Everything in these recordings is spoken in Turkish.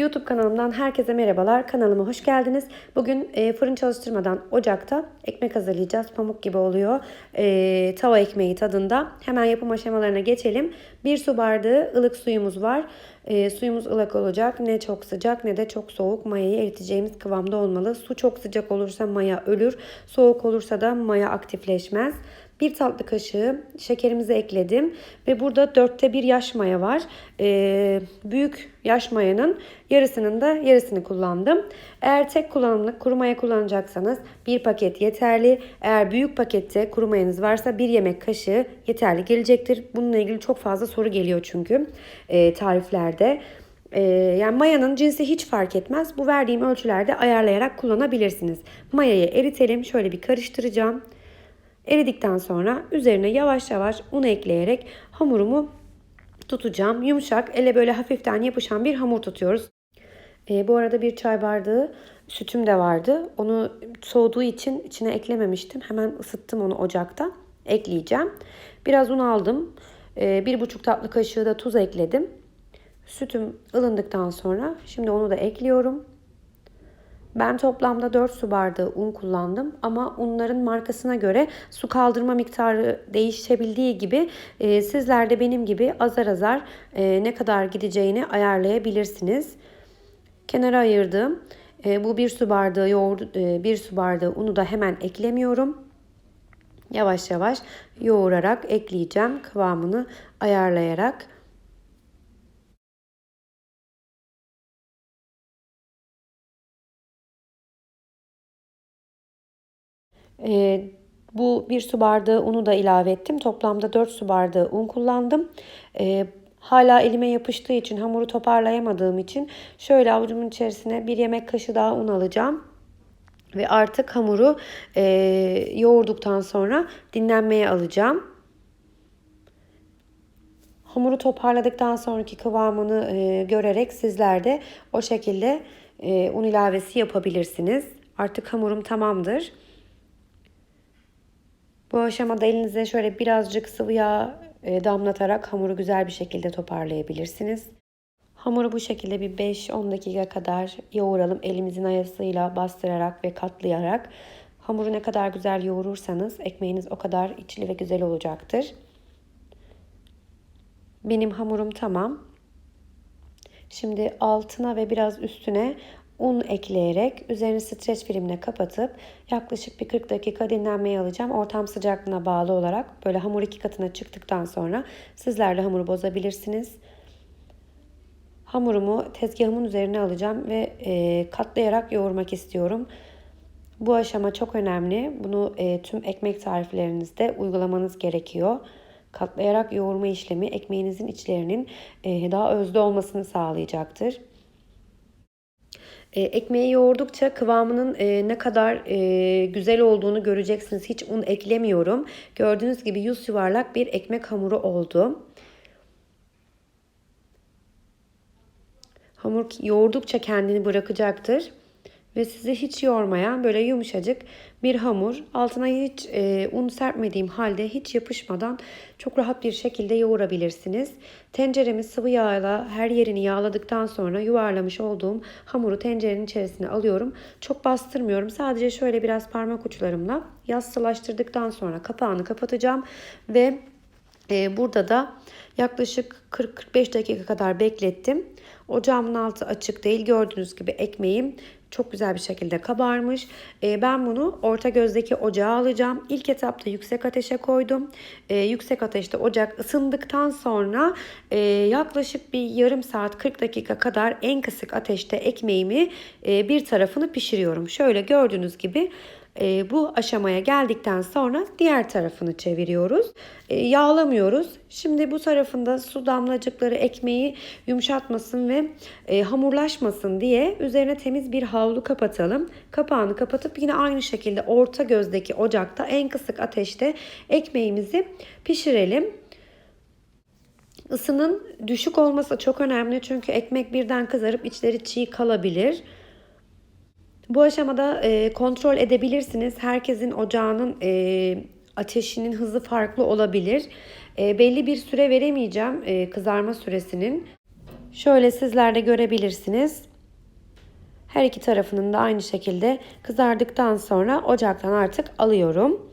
YouTube kanalımdan herkese merhabalar. Kanalıma hoş geldiniz. Bugün e, fırın çalıştırmadan ocakta ekmek hazırlayacağız. Pamuk gibi oluyor. E, tava ekmeği tadında. Hemen yapım aşamalarına geçelim. Bir su bardağı ılık suyumuz var. E, suyumuz ılık olacak. Ne çok sıcak ne de çok soğuk. Mayayı eriteceğimiz kıvamda olmalı. Su çok sıcak olursa maya ölür. Soğuk olursa da maya aktifleşmez. Bir tatlı kaşığı şekerimizi ekledim ve burada dörtte bir yaş maya var. Ee, büyük yaş mayanın yarısının da yarısını kullandım. Eğer tek kullanımlık kuru maya kullanacaksanız bir paket yeterli. Eğer büyük pakette kuru mayanız varsa bir yemek kaşığı yeterli gelecektir. Bununla ilgili çok fazla soru geliyor çünkü e, tariflerde. Ee, yani mayanın cinsi hiç fark etmez. Bu verdiğim ölçülerde ayarlayarak kullanabilirsiniz. Mayayı eritelim. Şöyle bir karıştıracağım. Eridikten sonra üzerine yavaş yavaş un ekleyerek hamurumu tutacağım. Yumuşak, ele böyle hafiften yapışan bir hamur tutuyoruz. E, bu arada bir çay bardağı sütüm de vardı. Onu soğuduğu için içine eklememiştim. Hemen ısıttım onu ocakta. Ekleyeceğim. Biraz un aldım. E, bir buçuk tatlı kaşığı da tuz ekledim. Sütüm ılındıktan sonra şimdi onu da ekliyorum. Ben toplamda 4 su bardağı un kullandım ama unların markasına göre su kaldırma miktarı değişebildiği gibi e, sizler de benim gibi azar azar e, ne kadar gideceğini ayarlayabilirsiniz. Kenara ayırdım. E, bu bir su bardağı yoğurdu, e, bir su bardağı unu da hemen eklemiyorum. Yavaş yavaş yoğurarak ekleyeceğim kıvamını ayarlayarak. E, bu bir su bardağı unu da ilave ettim. Toplamda 4 su bardağı un kullandım. E, hala elime yapıştığı için hamuru toparlayamadığım için şöyle avucumun içerisine bir yemek kaşığı daha un alacağım. Ve artık hamuru e, yoğurduktan sonra dinlenmeye alacağım. Hamuru toparladıktan sonraki kıvamını e, görerek sizler de o şekilde e, un ilavesi yapabilirsiniz. Artık hamurum tamamdır. Bu aşamada elinize şöyle birazcık sıvı yağ e, damlatarak hamuru güzel bir şekilde toparlayabilirsiniz. Hamuru bu şekilde bir 5-10 dakika kadar yoğuralım. Elimizin ayasıyla bastırarak ve katlayarak. Hamuru ne kadar güzel yoğurursanız ekmeğiniz o kadar içli ve güzel olacaktır. Benim hamurum tamam. Şimdi altına ve biraz üstüne un ekleyerek üzerini streç filmle kapatıp yaklaşık bir 40 dakika dinlenmeye alacağım. Ortam sıcaklığına bağlı olarak böyle hamur iki katına çıktıktan sonra sizler de hamuru bozabilirsiniz. Hamurumu tezgahımın üzerine alacağım ve e, katlayarak yoğurmak istiyorum. Bu aşama çok önemli. Bunu e, tüm ekmek tariflerinizde uygulamanız gerekiyor. Katlayarak yoğurma işlemi ekmeğinizin içlerinin e, daha özde olmasını sağlayacaktır. E, ekmeği yoğurdukça kıvamının e, ne kadar e, güzel olduğunu göreceksiniz. Hiç un eklemiyorum. Gördüğünüz gibi yüz yuvarlak bir ekmek hamuru oldu. Hamur yoğurdukça kendini bırakacaktır. Ve sizi hiç yormayan böyle yumuşacık bir hamur. Altına hiç e, un serpmediğim halde hiç yapışmadan çok rahat bir şekilde yoğurabilirsiniz. Tenceremi sıvı yağla her yerini yağladıktan sonra yuvarlamış olduğum hamuru tencerenin içerisine alıyorum. Çok bastırmıyorum. Sadece şöyle biraz parmak uçlarımla yassılaştırdıktan sonra kapağını kapatacağım ve e, burada da yaklaşık 40-45 dakika kadar beklettim. Ocağımın altı açık değil. Gördüğünüz gibi ekmeğim çok güzel bir şekilde kabarmış. E, ben bunu orta gözdeki ocağa alacağım. İlk etapta yüksek ateşe koydum. E, yüksek ateşte ocak ısındıktan sonra e, yaklaşık bir yarım saat 40 dakika kadar en kısık ateşte ekmeğimi e, bir tarafını pişiriyorum. Şöyle gördüğünüz gibi e, bu aşamaya geldikten sonra diğer tarafını çeviriyoruz. E, yağlamıyoruz. Şimdi bu tarafında su damlacıkları ekmeği yumuşatmasın ve e, hamurlaşmasın diye üzerine temiz bir havlu kapatalım. Kapağını kapatıp yine aynı şekilde orta gözdeki ocakta en kısık ateşte ekmeğimizi pişirelim. Isının düşük olması çok önemli çünkü ekmek birden kızarıp içleri çiğ kalabilir. Bu aşamada e, kontrol edebilirsiniz. Herkesin ocağının e, ateşinin hızı farklı olabilir. E, belli bir süre veremeyeceğim e, kızarma süresinin. Şöyle sizler de görebilirsiniz. Her iki tarafının da aynı şekilde kızardıktan sonra ocaktan artık alıyorum.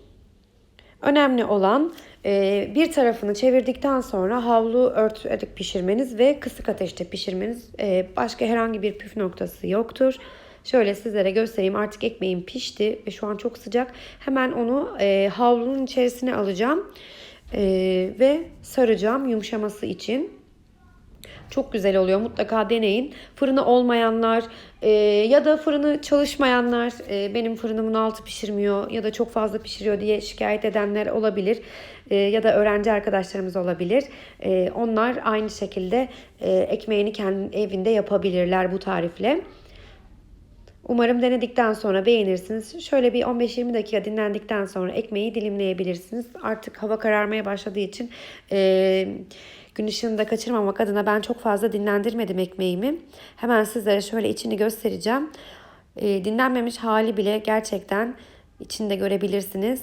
Önemli olan e, bir tarafını çevirdikten sonra havlu örterek pişirmeniz ve kısık ateşte pişirmeniz. E, başka herhangi bir püf noktası yoktur. Şöyle sizlere göstereyim. Artık ekmeğim pişti ve şu an çok sıcak. Hemen onu e, havlunun içerisine alacağım e, ve saracağım yumuşaması için. Çok güzel oluyor. Mutlaka deneyin. Fırını olmayanlar e, ya da fırını çalışmayanlar e, benim fırınımın altı pişirmiyor ya da çok fazla pişiriyor diye şikayet edenler olabilir. E, ya da öğrenci arkadaşlarımız olabilir. E, onlar aynı şekilde e, ekmeğini kendi evinde yapabilirler bu tarifle. Umarım denedikten sonra beğenirsiniz. Şöyle bir 15-20 dakika dinlendikten sonra ekmeği dilimleyebilirsiniz. Artık hava kararmaya başladığı için e, gün ışığını da kaçırmamak adına ben çok fazla dinlendirmedim ekmeğimi. Hemen sizlere şöyle içini göstereceğim. E, dinlenmemiş hali bile gerçekten içinde görebilirsiniz.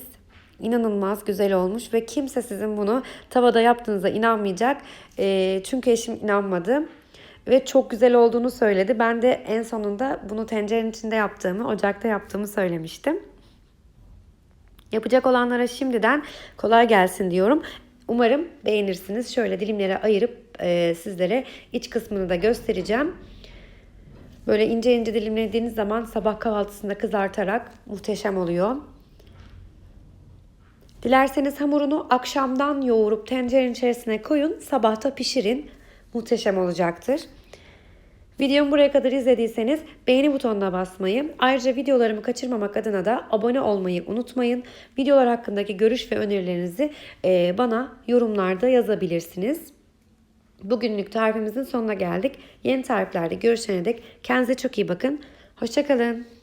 İnanılmaz güzel olmuş ve kimse sizin bunu tavada yaptığınıza inanmayacak. E, çünkü eşim inanmadı ve çok güzel olduğunu söyledi. Ben de en sonunda bunu tencerenin içinde yaptığımı, ocakta yaptığımı söylemiştim. Yapacak olanlara şimdiden kolay gelsin diyorum. Umarım beğenirsiniz. Şöyle dilimlere ayırıp e, sizlere iç kısmını da göstereceğim. Böyle ince ince dilimlediğiniz zaman sabah kahvaltısında kızartarak muhteşem oluyor. Dilerseniz hamurunu akşamdan yoğurup tencerenin içerisine koyun, sabahta pişirin. Muhteşem olacaktır. Videomu buraya kadar izlediyseniz beğeni butonuna basmayı, ayrıca videolarımı kaçırmamak adına da abone olmayı unutmayın. Videolar hakkındaki görüş ve önerilerinizi e, bana yorumlarda yazabilirsiniz. Bugünlük tarifimizin sonuna geldik. Yeni tariflerde görüşene dek kendinize çok iyi bakın. Hoşçakalın.